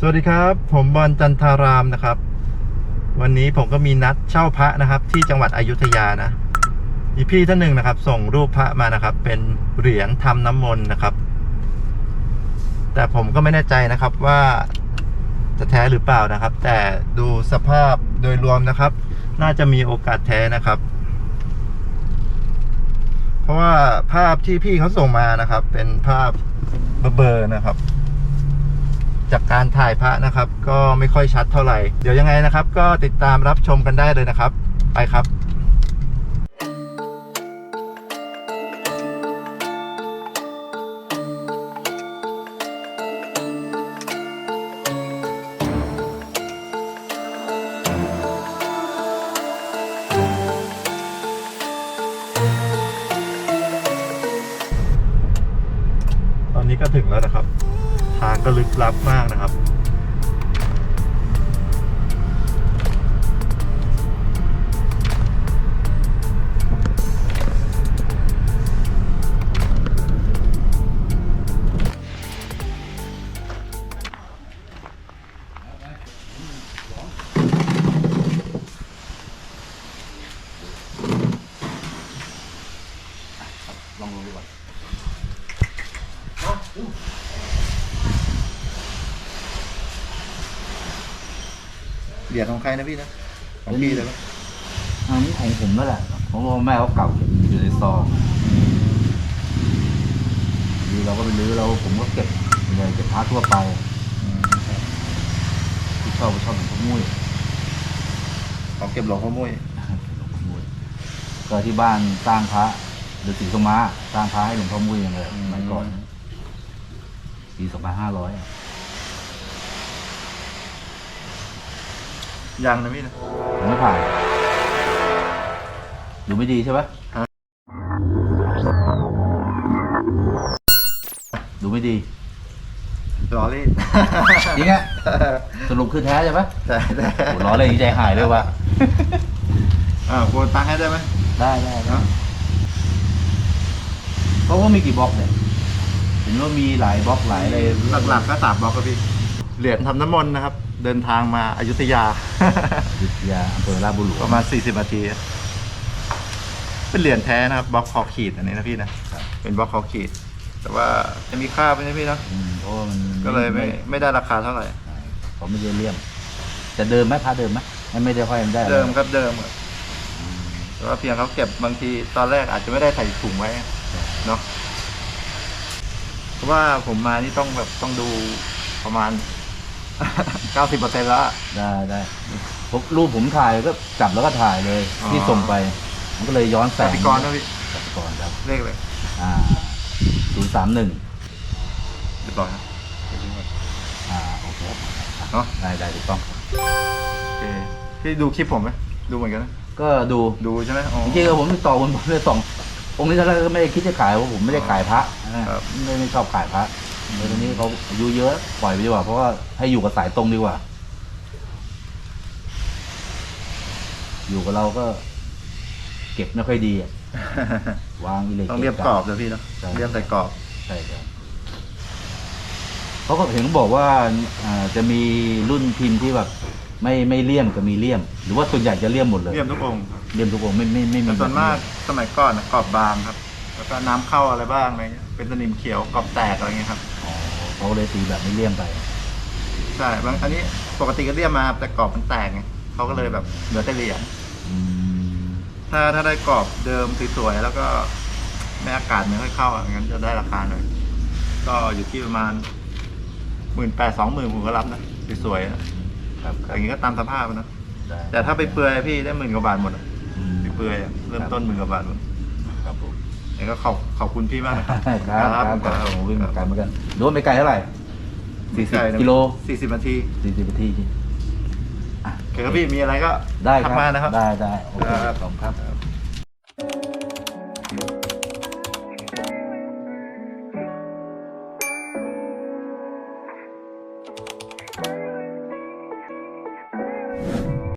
สวัสดีครับ ผมบอลจันทารามนะครับ วันนี้ผมก็มีนัดเช่าพระนะครับ ที่จังหวัดอยุธยานะมีพี่ท่านหนึ่งนะครับ ส่งรูปพระมานะครับ เป็นเหรียญทำน้ำมนต์นะครับ แต่ผมก็ไม่แน่ใจนะครับว่าจะแท้หรือเปล่านะครับ แต่ดูสภาพโดยรวมนะครับ น่าจะมีโอกาสแท้นะครับ เพราะว่าภาพที่พี่เขาส่งมานะครับ เป็นภาพเบลอๆนะครับ จากการถ่ายพระนะครับ ก็ไม่ค่อยชัดเท่าไหร่ เดี๋ยวยังไงนะครับ ก็ติดตามรับชมกันได้เลยนะครับ ไปครับตอนนี้ก็ถึงแล้วนะครับ ทางก็ลึกลับมากนะครับ เหรียญของใครนะพี่นะของพี่เลยปะอันนี้ของผมนั่นแหละเพราะว่าแม่เขาเก่าอยู่ในซองดีเราก็ไปรื้อเราผมก็เก็บเลยเก็บพาร์ททั่วไปอืมครับที่ชอบก็ชอบหลวงพ่อมุ้ยของเก็บหลวงพ่อมุ้ยหลวงพ่อมุ้ยก็ที่บ้านสร้างพระฤาษีสมมาสร้างพระให้หลวงพ่อมุ้ยอย่างเลยสมัยก่อนปีสองพันห้าร้อย ยังนะพี่นะผมไม่ผ่าน ดูไม่ดีใช่ปะฮะดูไม่ดีล้อเล่นจริงอะสรุปคือแท้ใช่ปะแต่แต่โหล้อเลยใจหายเลยว่ะอ่าโอนตังค์ให้ได้ไหมได้ได้ได้เนาะเพราะว่ามีกี่บล็อกเนี่ยเห็นว่ามีหลายบล็อกหลายอะไรหลักๆก็สามบล็อกครับพี่เหรียญทำน้ำมนต์นะครับ เดินทางมาอายุทยาๆยุทธยาอำเภอราชบุรีประมาณ 40 นาที เป็นเหรียญแท้นะครับบล็อกคอขีดอันนี้นะพี่นะครับเป็นบล็อกคอขีด แต่ว่าจะมีค่าไปนะพี่เนาะ อืมเพราะว่ามันก็เลยไม่ไม่ได้ราคาเท่าไหร่เขาไม่ได้เลี่ยม จะเดิมไหมพาเดิมไหมไม่ไม่ได้ห้อยมันได้หรอเดิมครับเดิมครับแต่ว่าเพียงเขาเก็บบางทีตอนแรกอาจจะไม่ได้ใส่ถุงไว้เนาะเพราะว่าผมมานี่ต้องแบบต้องดูประมาณ 90%แล้วอะได้ได้ผมรูปผมถ่ายก็จับแล้วก็ถ่ายเลยอ๋อที่ส่งไป มันก็เลยย้อนแสกงติกรนะพี่กติกรครับเลขเลย อ่าศูนย์สามหนึ่งเรียบร้อยครับอ่าโอเคเนาะได้ได้ถูกต้องโอเคพี่ดูคลิปผมไหมดูเหมือนกันนะก็ดูดูใช่ไหมอ๋อจริงๆผมติดต่อคนผมเลยสององค์นี้ตอนแรกก็ไม่ได้คิดจะขายเพราะผมไม่ได้ขายพระนะครับไม่ไม่ชอบขายพระ แล้วตอนนี้เขาอายุเยอะปล่อยไปดีกว่า เพราะว่าให้อยู่กับสายตรงดีกว่า อยู่กับเราก็ เก็บไม่ค่อยดีอะวางอิเล็กต้องเรียบกรอบเลยพี่เนาะใช่เรียบใส่กรอบใช่ครับเขาก็เห็นเขาบอกว่าอ่าจะมีรุ่นพิมพ์ที่แบบ ไม่ไม่เลี่ยมกับมีเลี่ยม หรือว่าส่วนใหญ่จะเลี่ยมหมดเลยเรียบทุกองค์เลี่ยมทุกองค์ไม่ไม่ไม่มีแต่ส่วนมากแบบสมัยก่อนนะกรอบบางครับ แล้วก็น้ำเข้าอะไรบ้างอะไรเงี้ยเป็นสนิมเขียวกรอบแตกอะไรเงี้ยครับอ๋อ เขาเลยตีแบบไม่เลี่ยมไป ใช่บางอันนี้ปกติก็เรียบมาแต่กรอบมันแตกไงเขาก็เลยแบบเหลือแต่เหรียญอืมถ้าถ้าได้กรอบเดิมสวยๆแล้วก็ไม่อากาศไม่ค่อยเข้าอะงั้นจะได้ราคาหน่อยก็อยู่ที่ประมาณหมื่นแปดสองหมื่นผมก็รับนะสวยๆนะครับครัอย่างนี้ก็ตามสภาพนะได้แต่ถ้าไปเปลือยพี่ได้หมื่นกว่าบาทหมดอะอืมไปเปลือยอะเริ่มต้นหมื่นกว่าบาทหมด ครับผม งั้นก็ขอบขอบคุณพี่มากนะครับครับครับครับผมวิ่งไกลเหมือนกันดูว่าไม่ไกลเท่าไหร่สี่สิบกิโลสี่สิบนาทีสี่สิบนาทีอะโอเคครับพี่มีอะไรก็ได้คทัรักบมานะครับ ได้ได้โอเคครับขอบคุณครับ